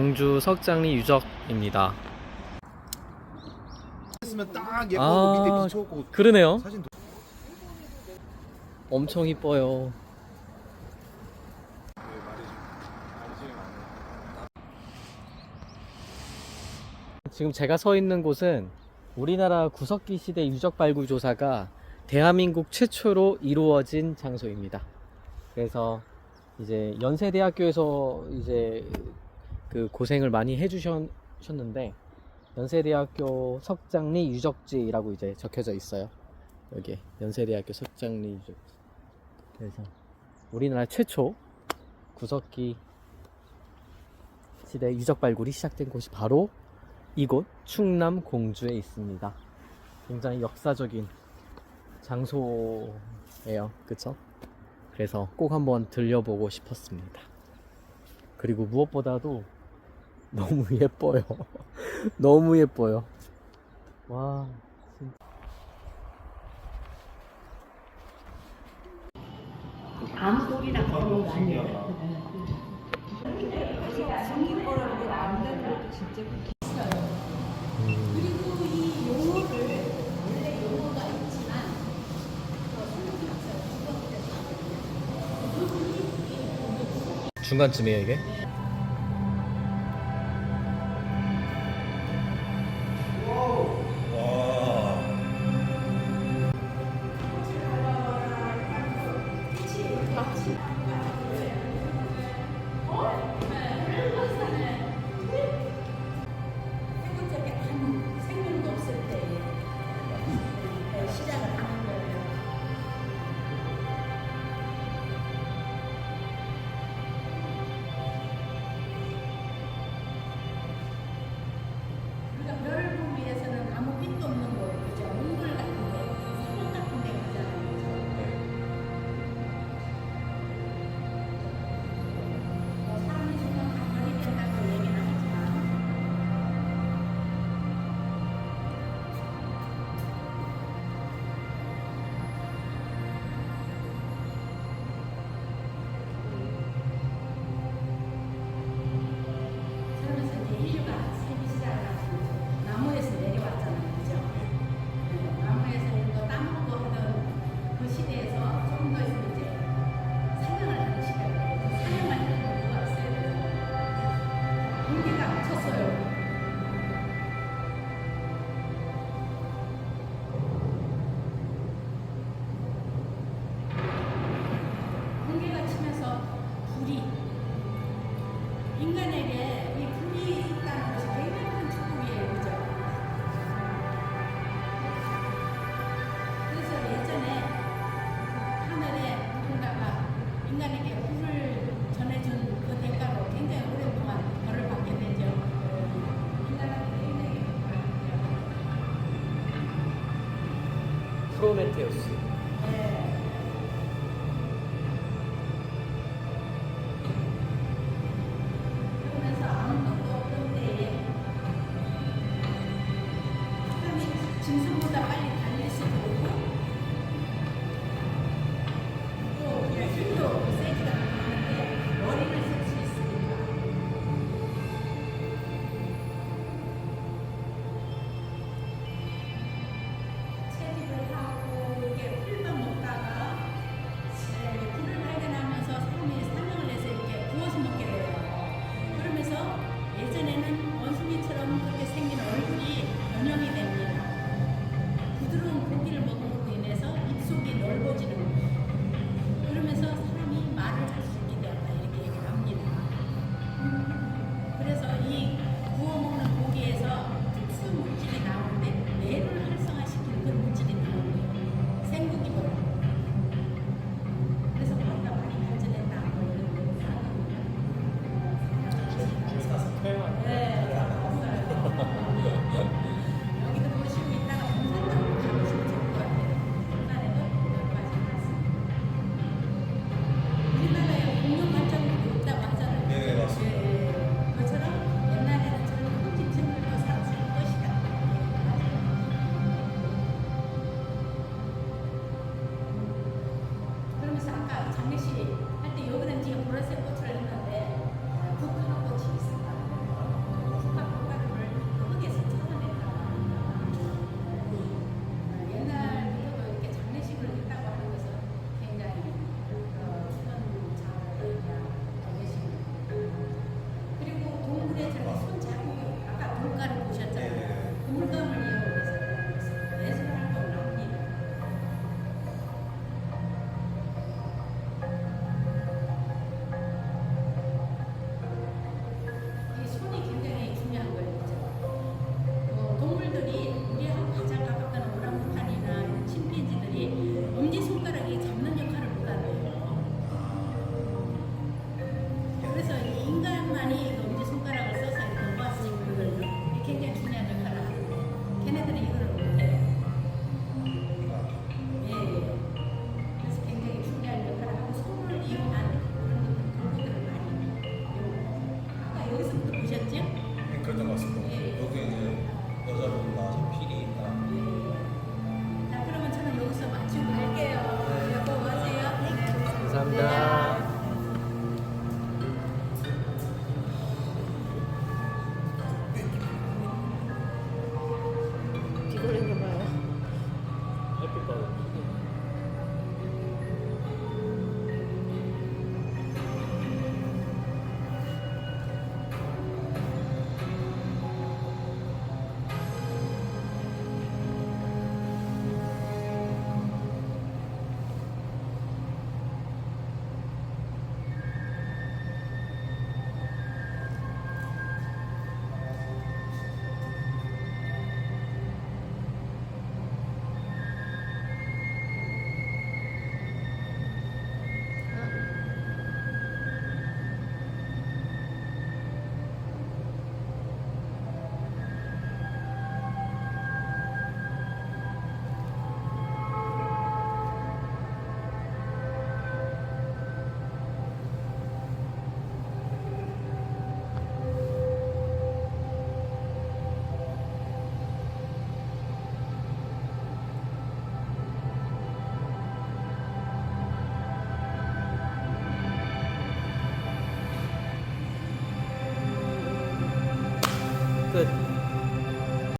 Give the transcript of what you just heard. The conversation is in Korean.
공주 석장리 유적입니다. 했으면 딱 예쁘고 아. 밑에 비춰고 그러네요. 사진 엄청 이뻐요. 지금 제가 서 있는 곳은 우리나라 구석기 시대 유적 발굴 조사가 대한민국 최초로 이루어진 장소입니다. 그래서 이제 연세대학교에서 이제 그 고생을 많이 해주셨는데 연세대학교 석장리 유적지라고 이제 적혀져 있어요. 여기 연세대학교 석장리 유적. 그래서 우리나라 최초 구석기 시대 유적 발굴이 시작된 곳이 바로 이곳 충남 공주에 있습니다. 굉장히 역사적인 장소예요. 그쵸? 그래서 꼭 한번 들려보고 싶었습니다. 그리고 무엇보다도 너무 예뻐요. 너무 예뻐요. 와, 진짜. 암돌이라 그런 거 아니에요. 중간쯤이에요 이게? Mateus. ramdam